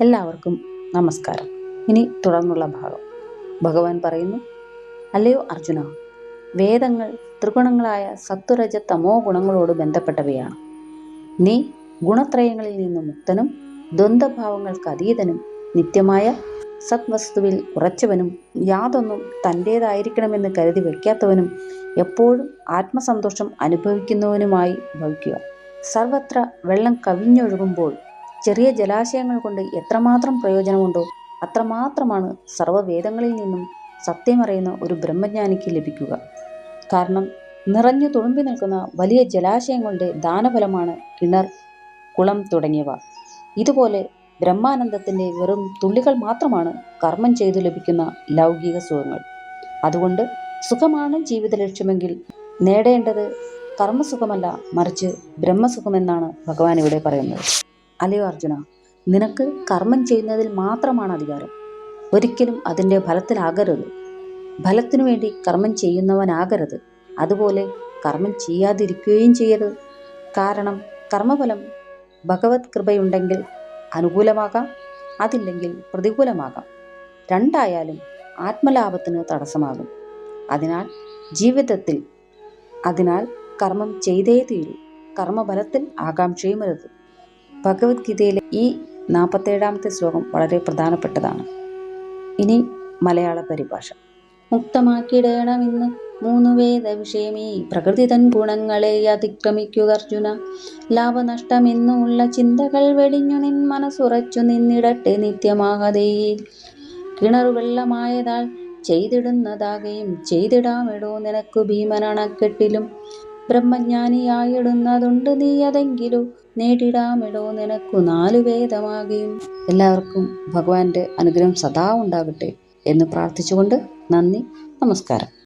എല്ലാവർക്കും നമസ്കാരം. ഇനി തുടർന്നുള്ള ഭാഗം. ഭഗവാൻ പറയുന്നു അല്ലയോ അർജുന വേദങ്ങൾ ത്രിഗുണങ്ങളായ സത്വരജ തമോ ഗുണങ്ങളോട് ബന്ധപ്പെട്ടവയാണ്. നീ ഗുണത്രയങ്ങളിൽ നിന്ന് മുക്തനും ദ്വന്ദ്ഭാവങ്ങൾക്ക് അതീതനും നിത്യമായ സത്വസ്തുവിൽ ഉറച്ചവനും യാതൊന്നും തന്റേതായിരിക്കണമെന്ന് കരുതി വയ്ക്കാത്തവനും എപ്പോഴും ആത്മസന്തോഷം അനുഭവിക്കുന്നവനുമായി ഭവിക്കുക. സർവത്ര വെള്ളം കവിഞ്ഞൊഴുകുമ്പോൾ ചെറിയ ജലാശയങ്ങൾ കൊണ്ട് എത്രമാത്രം പ്രയോജനമുണ്ടോ അത്രമാത്രമാണ് സർവവേദങ്ങളിൽ നിന്നും സത്യമറിയുന്ന ഒരു ബ്രഹ്മജ്ഞാനിക്ക് ലഭിക്കുക. കാരണം നിറഞ്ഞു തുളുമ്പി നിൽക്കുന്ന വലിയ ജലാശയങ്ങളുടെ ദാനഫലമാണ് കിണർ കുളം തുടങ്ങിയവ. ഇതുപോലെ ബ്രഹ്മാനന്ദത്തിന്റെ വെറും തുള്ളികൾ മാത്രമാണ് കർമ്മം ചെയ്തു ലഭിക്കുന്ന ലൗകിക സുഖങ്ങൾ. അതുകൊണ്ട് സുഖമാണ് ജീവിത ലക്ഷ്യമെങ്കിൽ നേടേണ്ടത് കർമ്മസുഖമല്ല മറിച്ച് ബ്രഹ്മസുഖമെന്നാണ് ഭഗവാൻ ഇവിടെ പറയുന്നത്. അല്ലയോ അർജുന? നിനക്ക് കർമ്മം ചെയ്യുന്നതിൽ മാത്രമാണ് അധികാരം. ഒരിക്കലും അതിന്റെ ഫലത്തിലാകരുത്. ഫലത്തിനു വേണ്ടി കർമ്മം ചെയ്യുന്നവനാകരുത്. അതുപോലെ കർമ്മം ചെയ്യാതിരിക്കുകയും ചെയ്യരുത്. കാരണം കർമ്മഫലം ഭഗവത് കൃപയുണ്ടെങ്കിൽ അനുകൂലമാകാം അതില്ലെങ്കിൽ പ്രതികൂലമാകാം. രണ്ടായാലും ആത്മലാഭത്തിന് തടസ്സമാകും. അതിനാൽ ജീവിതത്തിൽ അതിനാൽ കർമ്മം ചെയ്തേ തീരൂ. കർമ്മഫലത്തിൽ ആകാംക്ഷയുമരുത് ഭഗവത്ഗീതയിലെ ഈ നാൽപ്പത്തേഴാമത്തെ ശ്ലോകം വളരെ പ്രധാനപ്പെട്ടതാണ്. ഇനി മലയാള പരിഭാഷ. മുക്തമാക്കിയിടണമെന്ന് മൂന്ന് വേദ വിഷയമേ പ്രകൃതി തൻ ഗുണങ്ങളെ അതിക്രമിക്കുക അർജുന. ലാഭനഷ്ടമെന്നുള്ള ചിന്തകൾ വെടിഞ്ഞു നിൻ മനസ്സുറച്ചു നിന്നിടട്ടെ നിത്യമാകതയിൽ കിണറു വെള്ളമായതാൽ ചെയ്തിടുന്നതാകെയും ചെയ്തിടാമിടോ നിനക്കു ഭീമനണക്കെട്ടിലും. ബ്രഹ്മജ്ഞാനിയായിടുന്നതുണ്ട് നീ അതെങ്കിലോ നേടിടാമിടോ നിനക്കു നാലു വേദമാകെയും എല്ലാവർക്കും ഭഗവാന്റെ അനുഗ്രഹം സദാ ഉണ്ടാകട്ടെ എന്ന് പ്രാർത്ഥിച്ചുകൊണ്ട് നന്ദി നമസ്കാരം.